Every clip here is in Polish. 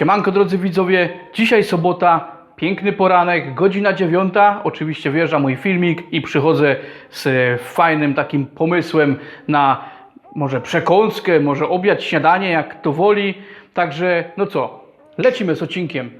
Siemanko drodzy widzowie, dzisiaj sobota, piękny poranek, godzina dziewiąta. Oczywiście wjeżdża mój filmik i przychodzę z e, fajnym takim pomysłem na może przekąskę, może obiad, śniadanie, jak to woli. Także no co, lecimy z odcinkiem.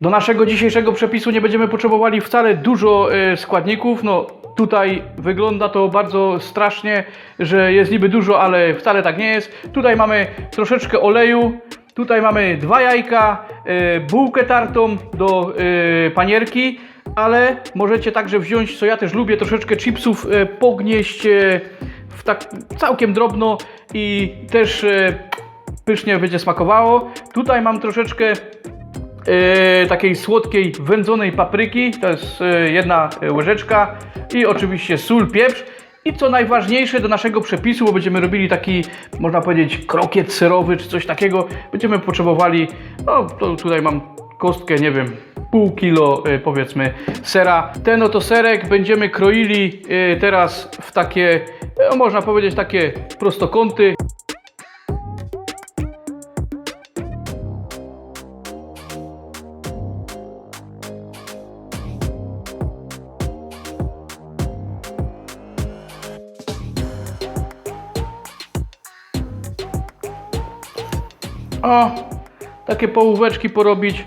Do naszego dzisiejszego przepisu nie będziemy potrzebowali wcale dużo e, składników. No tutaj wygląda to bardzo strasznie, że jest niby dużo, ale wcale tak nie jest. Tutaj mamy troszeczkę oleju, tutaj mamy dwa jajka, e, bułkę tartą do e, panierki, ale możecie także wziąć, co ja też lubię, troszeczkę chipsów, e, pognieść w tak całkiem drobno i też pysznie będzie smakowało. Tutaj mam troszeczkę e, takiej słodkiej, wędzonej papryki, to jest e, jedna e, łyżeczka i oczywiście sól, pieprz. I co najważniejsze do naszego przepisu, bo będziemy robili taki, można powiedzieć, krokiet serowy czy coś takiego, będziemy potrzebowali, no to tutaj mam kostkę, nie wiem, pół kilo powiedzmy sera. Ten oto serek będziemy kroili teraz w takie, no, można powiedzieć, takie prostokąty. O, takie połóweczki porobić.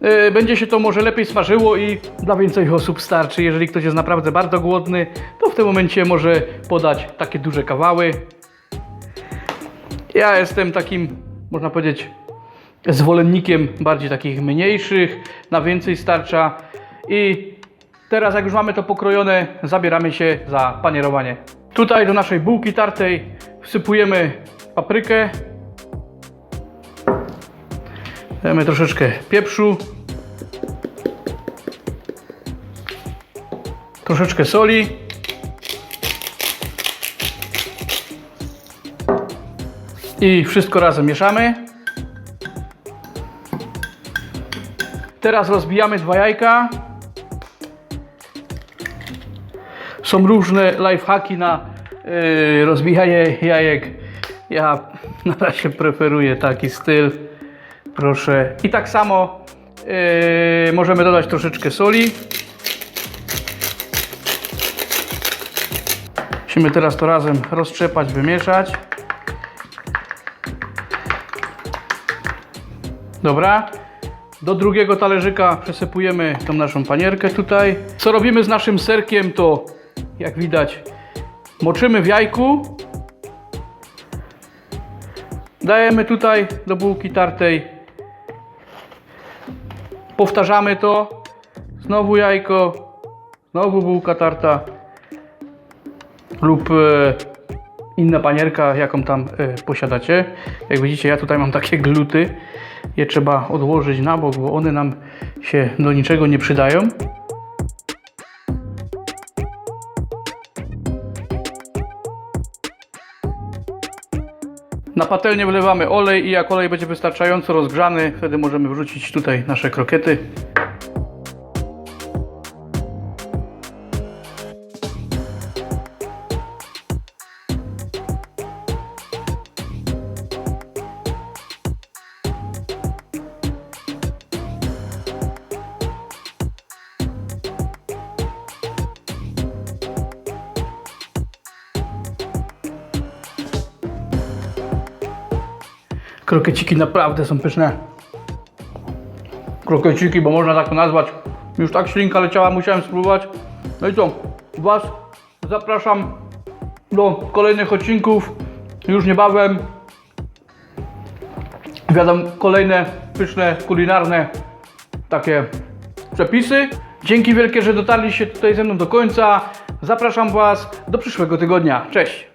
Yy, Będzie się to może lepiej smażyło i dla więcej osób starczy. Jeżeli ktoś jest naprawdę bardzo głodny, to w tym momencie może podać takie duże kawały. Ja jestem takim, można powiedzieć, zwolennikiem bardziej takich mniejszych, na więcej starcza. I teraz jak już mamy to pokrojone, zabieramy się za panierowanie. Tutaj do naszej bułki tartej wsypujemy paprykę, Dajemy troszeczkę pieprzu. Troszeczkę soli. I wszystko razem mieszamy. Teraz rozbijamy dwa jajka. Są różne lifehacki na yy, rozbijanie jajek. Ja na razie preferuję taki styl. Proszę. I tak samo yy, możemy dodać troszeczkę soli. Musimy teraz to razem roztrzepać, wymieszać. Dobra. Do drugiego talerzyka przesypujemy tą naszą panierkę tutaj. Co robimy z naszym serkiem to, jak widać, moczymy w jajku. Dajemy tutaj do bułki tartej. Powtarzamy to. Znowu jajko. Znowu bułka tarta. Lub e, inna panierka, jaką tam e, posiadacie. Jak widzicie, ja tutaj mam takie gluty. Je trzeba odłożyć na bok, bo one nam się do niczego nie przydają. Na patelnię wlewamy olej i jak olej będzie wystarczająco rozgrzany, wtedy możemy wrzucić tutaj nasze krokiety. Krokieciki naprawdę są pyszne. Krokieciki, bo można tak to nazwać. Już tak ślinka leciała, musiałem spróbować. No i co? Was zapraszam do kolejnych odcinków. Już niebawem. Wiadomo, kolejne pyszne, kulinarne takie przepisy. Dzięki wielkie, że dotarliście tutaj ze mną do końca. Zapraszam Was do przyszłego tygodnia. Cześć!